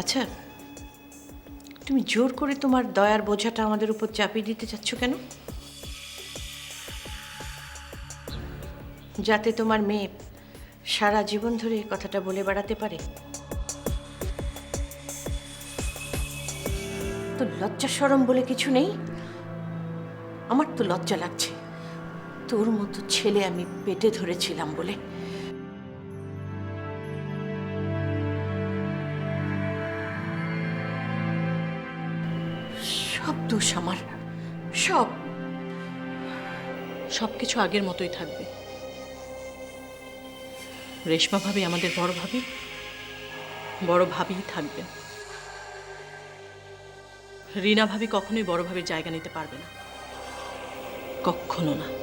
আচ্ছা তুমি জোর করে তোমার দয়ার বোঝাটা আমাদের উপর চাপিয়ে দিতে চাচ্ছ কেন? যাতে তোমার মেয়ে সারা জীবন ধরে কথাটা বলে বেড়াতে পারে। তো লজ্জা সরম বলে কিছু নেই? আমার তো লজ্জা লাগছে। তোর মতো ছেলে আমি পেটে ধরেছিলাম বলে। সব দোষ আমার। সব। সব কিছু আগের মতোই থাকবে। রেশমা ভাবি আমাদের বড় ভাবি। বড় ভাবিই থাকবে। রিনা ভাবি কখনোই বড় ভাবির জায়গা নিতে পারবে না। কখনো না।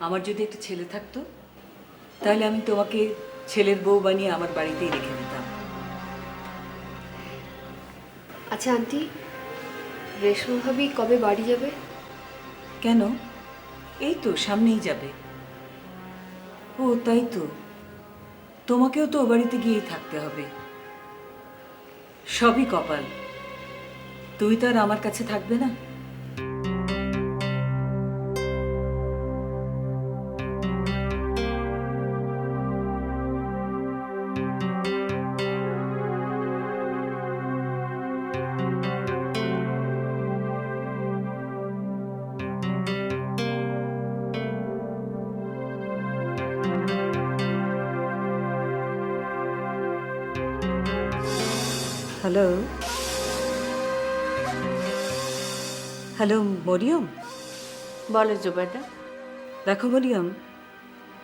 আমার যদি একটা ছেলে থাকতো তাহলে আমি তোমাকে ছেলের বউ বানিয়ে আমার বাড়িতেই রেখে দিতাম। আচ্ছা আন্টি রেশমা ভাবি কবে বাড়ি যাবে? কেন? এই তো সামনেই যাবে। ও তাই তো। তোমাকেও তো ও বাড়িতে গিয়েই থাকতে হবে। সবই কপাল। তুই তো আর আমার কাছে থাকবে না। হ্যালো হ্যালো মরিয়ম বলো জুবাইদা। দেখো মরিয়ম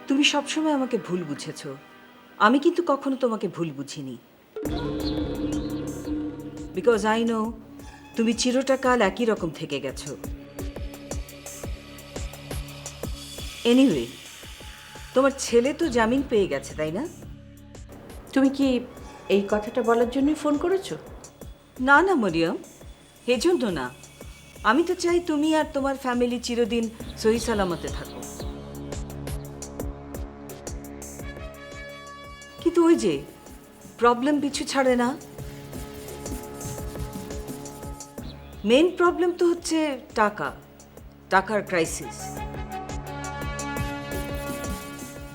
তুমি সবসময় আমাকে ভুল বুঝেছ। আমি কিন্তু কখনো তোমাকে ভুল বুঝিনি। বিকজ আই নো তুমি চিরটা কাল একই রকম থেকে গেছো। এনিওয়ে তোমার ছেলে তো জামিন পেয়ে গেছে তাই না? তুমি কি এই কথাটা বলার জন্যই ফোন করেছ? না না, মরিয়ম। এজন্য না আমি তো চাই তুমি আর তোমার ফ্যামিলি চিরদিন সহি সালামতে থাকো। কিন্তু ওই যে প্রবলেম পিছু ছাড়ে না। মেন প্রবলেম তো হচ্ছে টাকা, টাকার ক্রাইসিস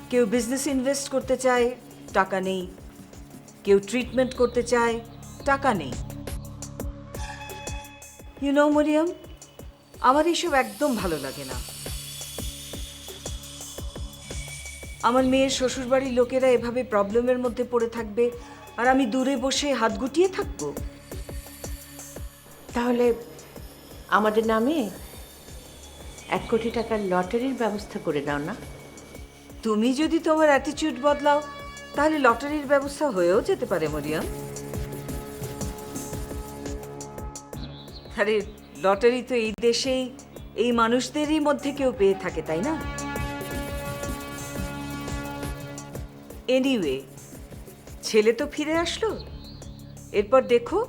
কেউ বিজনেস ইনভেস্ট করতে চায়, টাকা নেই। কেউ ট্রিটমেন্ট করতে চায় টাকা নেই। ইউ নো মরিয়ম আমার এইসব একদম ভালো লাগে না। আমার মেয়ের শ্বশুরবাড়ির লোকেরা এভাবে প্রবলেমের মধ্যে পড়ে থাকবে আর আমি দূরে বসে হাত গুটিয়ে থাকব। তাহলে আমাদের নামে এক কোটি টাকার লটারির ব্যবস্থা করে দাও না। তুমি যদি তোমার অ্যাটিটিউড বদলাও তাহলে লটারির ব্যবস্থা হয়েও যেতে পারে, মরিয়ম। আরে, লটারি তো এই দেশেই, এই মানুষদেরই মধ্যে কেউ পেয়ে থাকে, তাই না? এনিওয়ে ছেলে তো ফিরে আসলো। এরপর দেখো,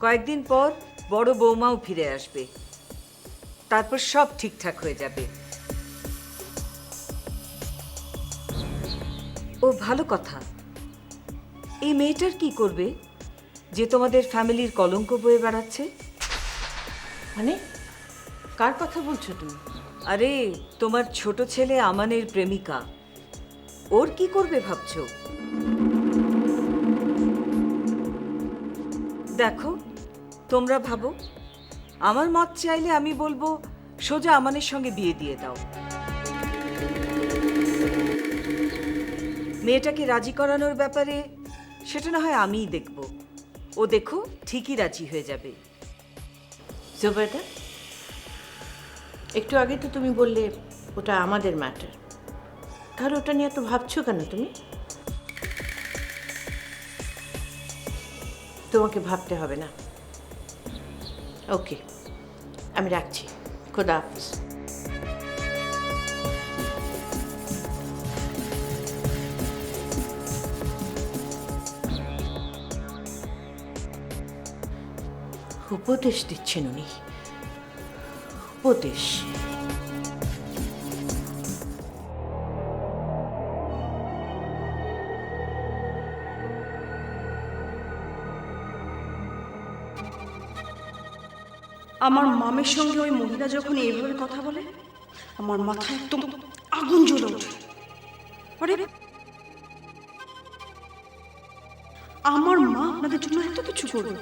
কয়েকদিন পর বড় বৌমাও ফিরে আসবে। তারপর সব ঠিকঠাক হয়ে যাবে। ভালো কথা। এই মেয়েটার কি করবে? যে তোমাদের ফ্যামিলির কলঙ্ক বয়ে বেড়াচ্ছে? মানে কার কথা বলছো তুমি? আরে, তোমার ছোট ছেলে আমানের প্রেমিকা। ওর কি করবে ভাবছ? দেখো, তোমরা ভাবো। আমার মত চাইলে আমি বলব, সোজা আমানের সঙ্গে বিয়ে দিয়ে দাও। মেয়েটাকে রাজি করানোর ব্যাপারে সেটা না হয় আমিই দেখব। ও দেখো ঠিকই রাজি হয়ে যাবে। জুবেদা একটু আগে তো তুমি বললে ওটা আমাদের ম্যাটার তাহলে ওটা নিয়ে এত ভাবছ কেন তুমি? তোমাকে ভাবতে হবে না। ওকে, আমি রাখছি। খোদা হাফিজ। উপদেশ দিচ্ছেন উনি উপদেশ আমার মামের সঙ্গে ওই মহিলা যখন এইভাবে কথা বলে, আমার মাথা একদম আগুন জ্বলে ওঠে। আরে, আমার মা আপনাদের জন্য এত কিছু করবে।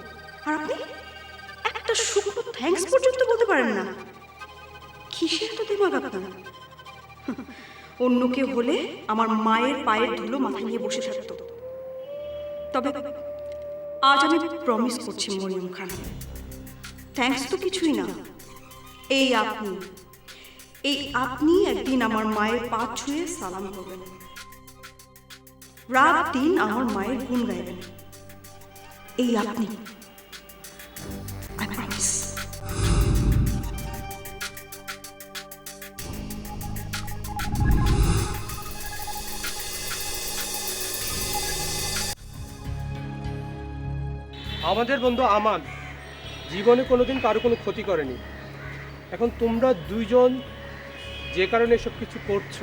আর আপনি? একটা শুকনো থ্যাঙ্কস পর্যন্ত বলতে পারেন না। কিসের এত দিমাগ আপনার? অন্য কেউ হলে আমার মায়ের পায়ের ধুলো মাথায় নিয়ে বসে থাকতো। তবে আজ আমি প্রমিস করছি মরিয়ম খান। থ্যাঙ্কস তো কিছুই না। এই আপনি এই আপনি একদিন আমার মায়ের পা ছুঁয়ে সালাম করবেন। রাত দিন আমার মায়ের গুণ গাইবেন। এই আপনি আমাদের বন্ধু আমান, জীবনে কোনোদিন কারও কোনো ক্ষতি করেনি। এখন তোমরা দুইজন যে কারণে এসব কিছু করছ,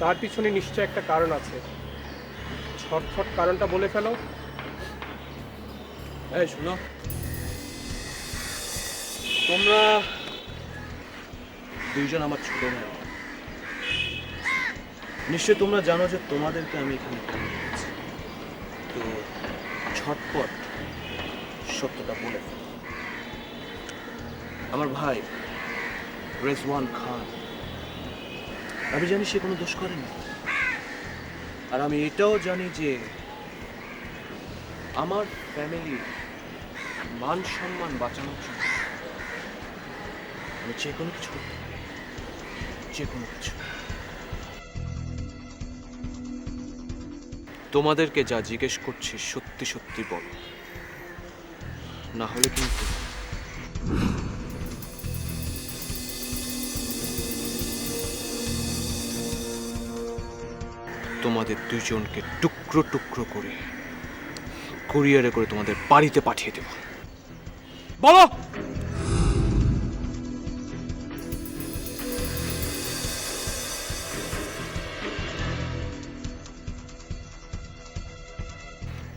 তার পিছনে নিশ্চয় একটা কারণ আছে। ছটফট কারণটা বলে ফেলো। এই, শোনো। তোমরা দুইজন আমার ছোট ভাই। নিশ্চয় তোমরা জানো যে তোমাদেরকে আমি এখানে তো ছটপট সত্যটা বলে। আমার ভাই, রেজওয়ান খান। আমি জানি সে কোনো দোষ করেনি। আর আমি এটাও জানি যে আমার ফ্যামিলির মান সম্মান বাঁচানোর জন্য আমি যে কোনো কিছু যে কোনো কিছু। তোমাদেরকে যা জিজ্ঞেস করছি, সত্যি সত্যি বলো। না হলে কিন্তু তোমাদের দুজনকে টুকরো টুকরো করে কুরিয়ারে করে তোমাদের বাড়িতে পাঠিয়ে দেব। বলো!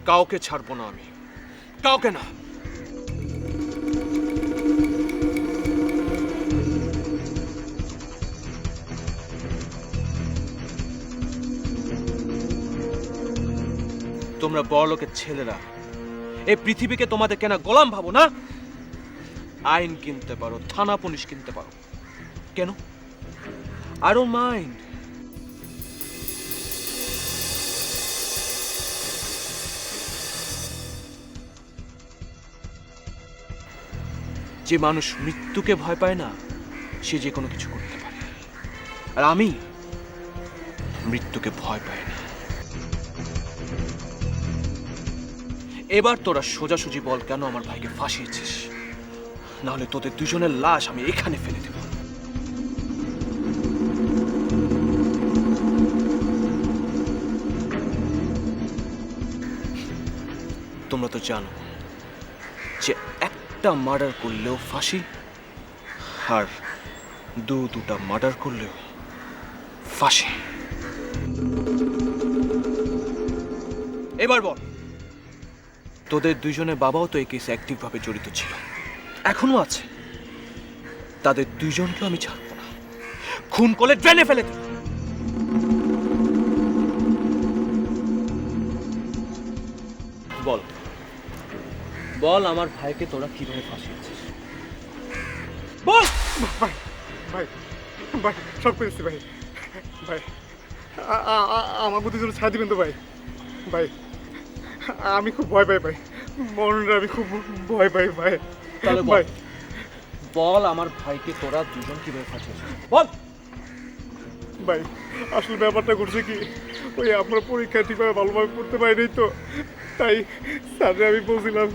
কাউকে ছাড়বো না আমি। কাউকে না। তোমরা বড়লোকের ছেলেরা। এই পৃথিবীকে তোমাদের কেনা গোলাম ভাবো না? আইন কিনতে পারো, থানা পুলিশ কিনতে পারো। কেন? ডোন্ট মাইন্ড যে মানুষ মৃত্যুকে ভয় পায় না, সে যে কোনো কিছু করতে পারে। আর আমি মৃত্যুকে ভয় পাই না। এবার তোরা সোজাসুজি বল কেন আমার ভাইকে ফাঁসিয়েছিস? নাহলে তোদের দুজনের লাশ আমি এখানে ফেলে দেব। তোমরা তো জানো যে একটা মার্ডার করলেও ফাঁসি আর দু দুটা মার্ডার করলেও ফাঁসি। এবার বল। তোদের দুইজনের বাবাও তো এই কেসে অ্যাক্টিভভাবে জড়িত ছিল। এখনও আছে। তাদের দুইজনকেও আমি ছাড়বো না। খুন করে ড্রেনে ফেলে বল। বল আমার ভাইকে তোরা কীভাবে ফাঁসিয়েছিস? বল! ভাই ভাই ভাই, সব করেছি ভাই। ভাই আমার বুদ্ধি ছাড় দিবেন তো ভাই? ভাই আমি খুব ভয় পাই ভাই। মরণের আমি খুব ভয় পাই ভাই। তাহলে। ভাই। বল আমার ভাইকে তোরা দুজন কীভাবে ফাঁসিয়েছিস বল। ভাই আসলে ব্যাপারটা করছে কি ওই আপনার পরীক্ষা ঠিকভাবে ভালোভাবে পড়তে পারিনি তো। তাই স্যারে আমি বলছিলাম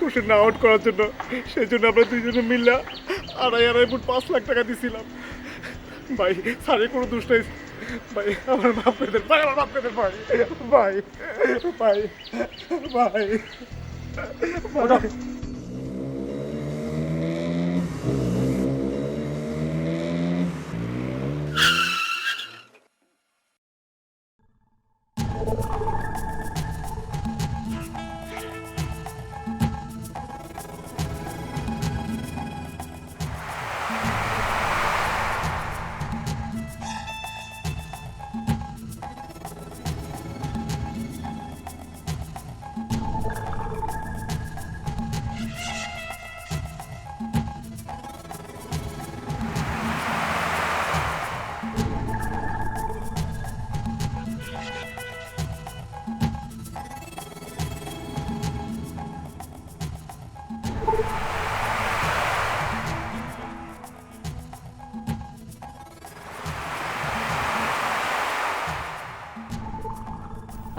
কোশ্চেন না আউট করার জন্য। সেই জন্য আমরা দুইজনে মিললা আড়াই আড়াই ফুট পাঁচ লাখ টাকা দিছিলাম। ভাই স্যারের কোনো দোষ নাই। ভাই আমার বাপ পেতে ভাই আমার বাপ পেতে ভাই ভাই ভাই ভাই ভাই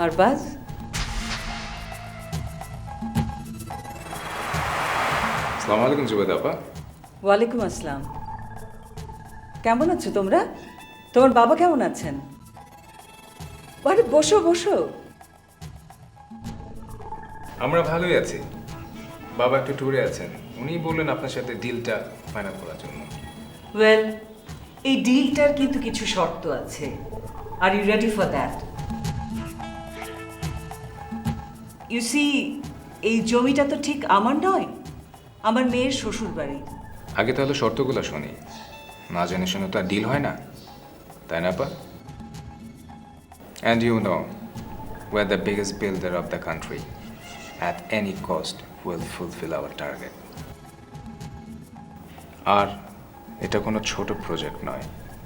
আরবাজ আসসালামু আলাইকুম জুবেদ আপা ওয়ালাইকুম আসসালাম। কেমন আছো তোমরা? তোমার বাবা কেমন আছেন? আরে বসো বসো। আমরা ভালোই আছি। বাবা একটু ট্যুরে আছেন। উনি বললেন আপনার সাথে ডিলটা ফাইনাল করার জন্য। ওয়েল এই ডিলটার কিন্তু কিছু শর্ত আছে। Are you ready for that you see এই জমিটা তো ঠিক আমার নয় আমার মেয়ের শ্বশুর বাড়ি আগে তাহলে শর্তগুলো শুনি। না জেনে শুনে তো আর ডিল হয় না। তাই না আপা? And you know we're the biggest builder of the country. At any cost, will fulfill our target. আর এটা কোনো ছোট প্রজেক্ট নয়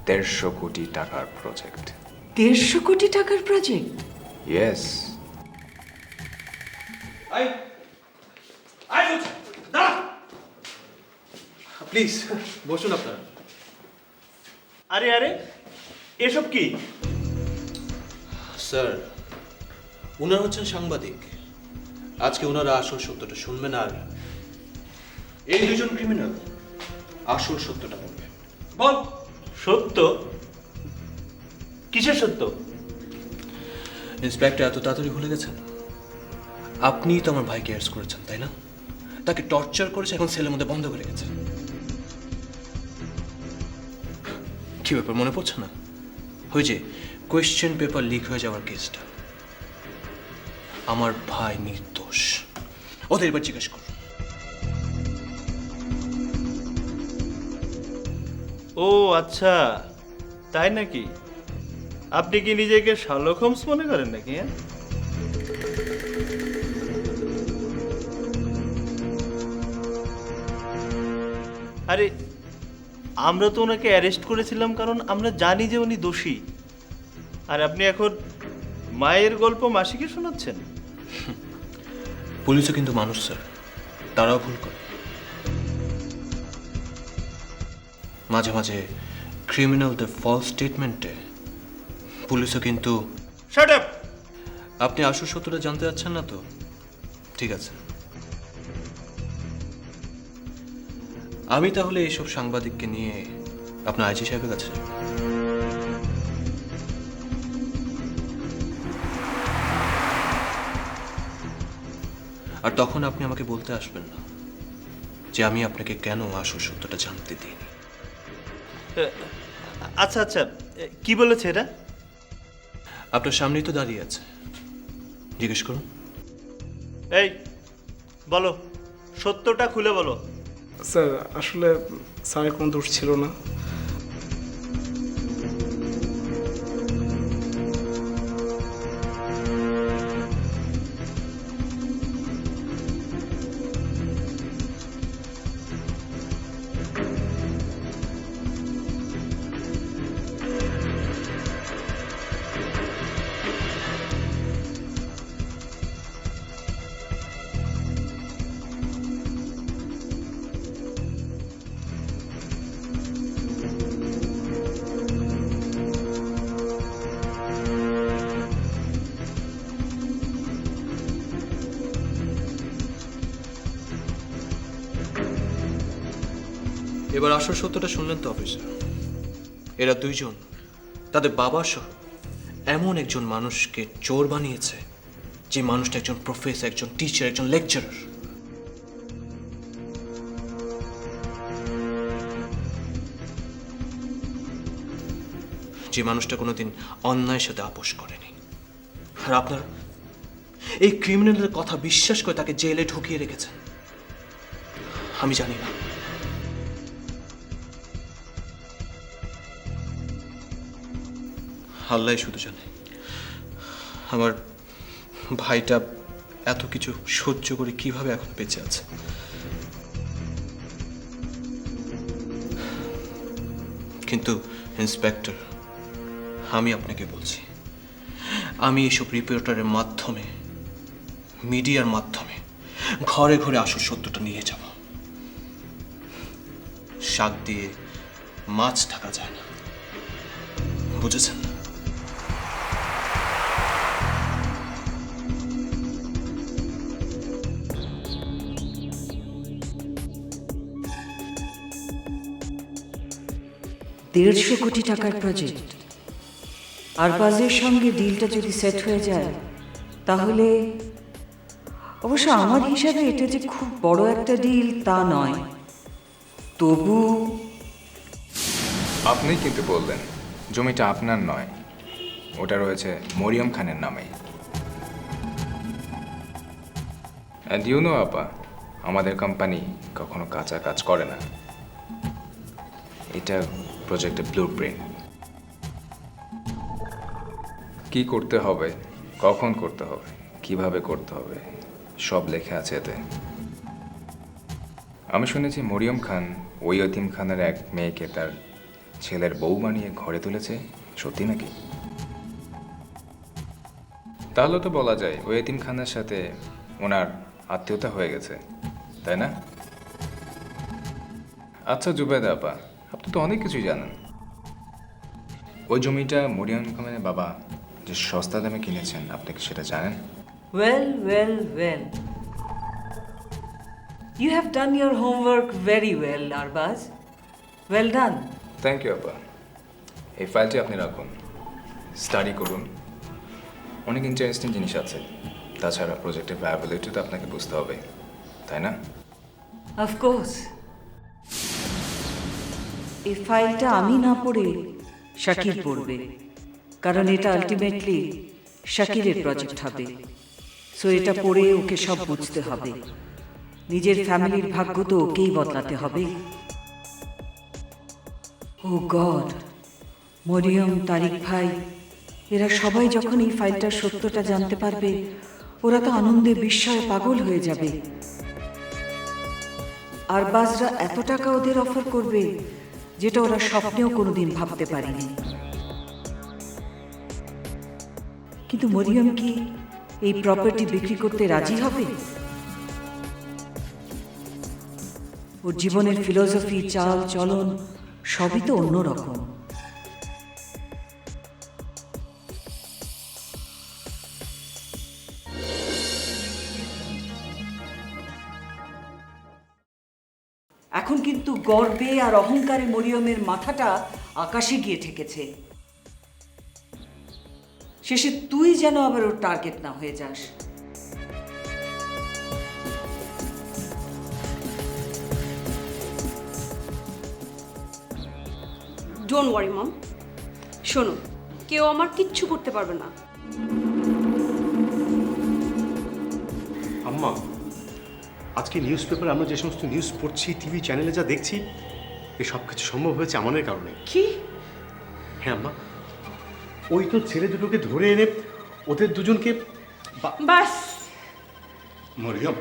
দেড়শো কোটি টাকার প্রজেক্ট দেড়শো কোটি টাকার প্রজেক্ট ইয়েস প্লিজ বসুন আপনারা। আরে আরে এসব কি? স্যার ওনারা হচ্ছেন সাংবাদিক। আজকে ওনারা আসল সত্যটা শুনবেন আর এই দুজন ক্রিমিনাল আসল সত্যটা বলবে বল সত্য? কিসের সত্য? ইন্সপেক্টর এত তাড়াতাড়ি ভুলে গেছেন? আপনিই তো আমার ভাইকে অ্যারেস্ট করেছেন, তাই না? তাকে টর্চার করেছে, এখন সেলের মধ্যে বন্ধ করে গেছে কি ব্যাপার, মনে পড়ছে না? ওই যে কোয়েশ্চেন পেপার লিক হয়ে যাওয়ার কেসটা আমার ভাই নির্দোষ। ওদের এবার জিজ্ঞেস করুন। ও আচ্ছা। তাই নাকি? আপনি কি নিজেকে শার্লক হোমস মনে করেন নাকি হ্যাঁ? আরে আমরা তো ওনাকে অ্যারেস্ট করেছিলাম কারণ আমরা জানি যে উনি দোষী। আর আপনি এখন মায়ের গল্প মাসিকে শোনাচ্ছেন? পুলিশও কিন্তু মানুষ স্যার। তারাও ভুল করে। মাঝে মাঝে ক্রিমিনালদের ফলস স্টেটমেন্টে পুলিশও কিন্তু আপনি আসল সত্যটা জানতে চাচ্ছেন না তো? ঠিক আছে। আমি তাহলে এইসব সাংবাদিককে নিয়ে আপনার আইজি সাহেবের কাছে যাব। আর তখন আপনি আমাকে বলতে আসবেন না যে আমি আপনাকে কেন আসল সত্যটা জানতে দিইনি। আচ্ছা আচ্ছা কি বলেছে এটা? আপনার সামনেই তো দাঁড়িয়ে আছে। জিজ্ঞেস করুন। এই বলো সত্যটা খুলে বলো। স্যার আসলে স্যারের কোনো দোষ ছিল না। এবার আসল সত্যটা শুনলেন তো অফিসার এরা দুইজন। তাদের বাবা সহ এমন একজন মানুষকে চোর বানিয়েছে, যে মানুষটা একজন প্রফেসর একজন টিচার একজন লেকচারার যে মানুষটা কোনোদিন অন্যায়ের সাথে আপোষ করেনি। আর আপনার এই ক্রিমিনালের কথা বিশ্বাস করে তাকে জেলে ঢুকিয়ে রেখেছেন। আমি জানি না। আল্লাহ শুধু জানে। আমার ভাইটা এত কিছু সহ্য করে কীভাবে এখন বেঁচে আছে? কিন্তু, ইন্সপেক্টর, আমি আপনাকে বলছি, আমি এসব রিপোর্টারের মাধ্যমে, মিডিয়ার মাধ্যমে ঘরে ঘরে আসল সত্যটা নিয়ে যাব। শাক দিয়ে মাছ ঢাকা যায় না। বুঝেছেন? দেড়শো কোটি টাকার প্রজেক্ট আর বাজের সঙ্গে ডিলটা যদি সেট হয়ে যায়, তাহলে অবশ্য আমার হিসাবে এটা যে খুব বড় একটা ডিল তা নয়। তবু আপনি কিন্তু বললেন, জমিটা আপনার নয়। ওটা রয়েছে মরিয়ম খানের নামে অ্যান্ড ইউ নো আপা, আমাদের কোম্পানি কখনো কাঁচা কাজ করে না। এটা প্রজেক্টের ব্লু কী করতে হবে? কখন করতে হবে? কীভাবে করতে হবে? সব লেখা আছে এতে। আমি শুনেছি মরিয়ম খান ওই অতিম খানের এক মেয়েকে তার ছেলের বউ বানিয়ে ঘরে তুলেছে। সত্যি নাকি? তাহলে তো বলা যায় ওই এতিম খানের সাথে ওনার আত্মীয়তা হয়ে গেছে, তাই না? আচ্ছা জুবেদা আপা আপনি তো অনেক কিছুই জানেন। ওই জমিটা মরিয়ম খানের বাবা যে সস্তা দামে কিনেছেন আপনি কি সেটা জানেন? Well well well you have done your homework very well Arbaaz well done thank you আপা এই ফাইলটি আপনি রাখুন। স্টাডি করুন। অনেক ইন্টারেস্টিং জিনিস আছে। তাছাড়া প্রজেক্টের ভ্যাবিলিটি তো আপনাকে বুঝতে হবে। তাই না? অফকোর্স এই ফাইলটা আমি না পড়ে শাকির পড়বে, কারণ এটা আলটিমেটলি শাকিরের প্রজেক্ট হবে। সো এটা পড়ে ওকে সব বুঝতে হবে। নিজের ফ্যামিলির ভাগ্য তো ওকেই বদলাতে হবে। ও গড মরিয়ম, তারিক ভাই, এরা সবাই যখন এই ফাইলটার সত্যটা জানতে পারবে, ওরা তো আনন্দে বিস্ময়ে পাগল হয়ে যাবে। আর বাজরা এত টাকা ওদের অফার করবে যেটা ওরা স্বপ্নেও কোনোদিন ভাবতে পারেনি। কিন্তু মরিয়ম কি এই প্রপার্টি বিক্রি করতে রাজি হবে? ওর জীবনের ফিলোসফি চাল, চলন সবই তো অন্যরকম। গর্বে আর অহংকারে মরিয়মের মাথাটা আকাশে গিয়ে ঠেকেছে। শেষে তুই যেন আবার ওর টার্গেট না হয়ে যাস। ডোন্ট ওয়ারি মম শোনো কেউ আমার কিচ্ছু করতে পারবে না। আম্মা আজকে নিউজ পেপারে আমরা যে সমস্ত নিউজ পড়ছি টিভি চ্যানেলে যা দেখছি এই সব কিছু সম্ভব হয়েছে আমাদের কারণে। কি? হ্যাঁ আম্মা। ওই তো ছেলে দুটোকে ধরে এনে ওদের দুজনকে বাস। মরিয়ম।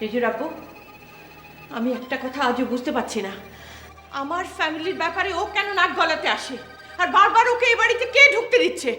রেজুর আব্বু আমি একটা কথা আজও বুঝতে পারছি না। আমার ফ্যামিলির ব্যাপারে ও কেন নাক গলাতে আসে? আর বারবার ওকে এই বাড়িতে কে ঢুকতে দিচ্ছে?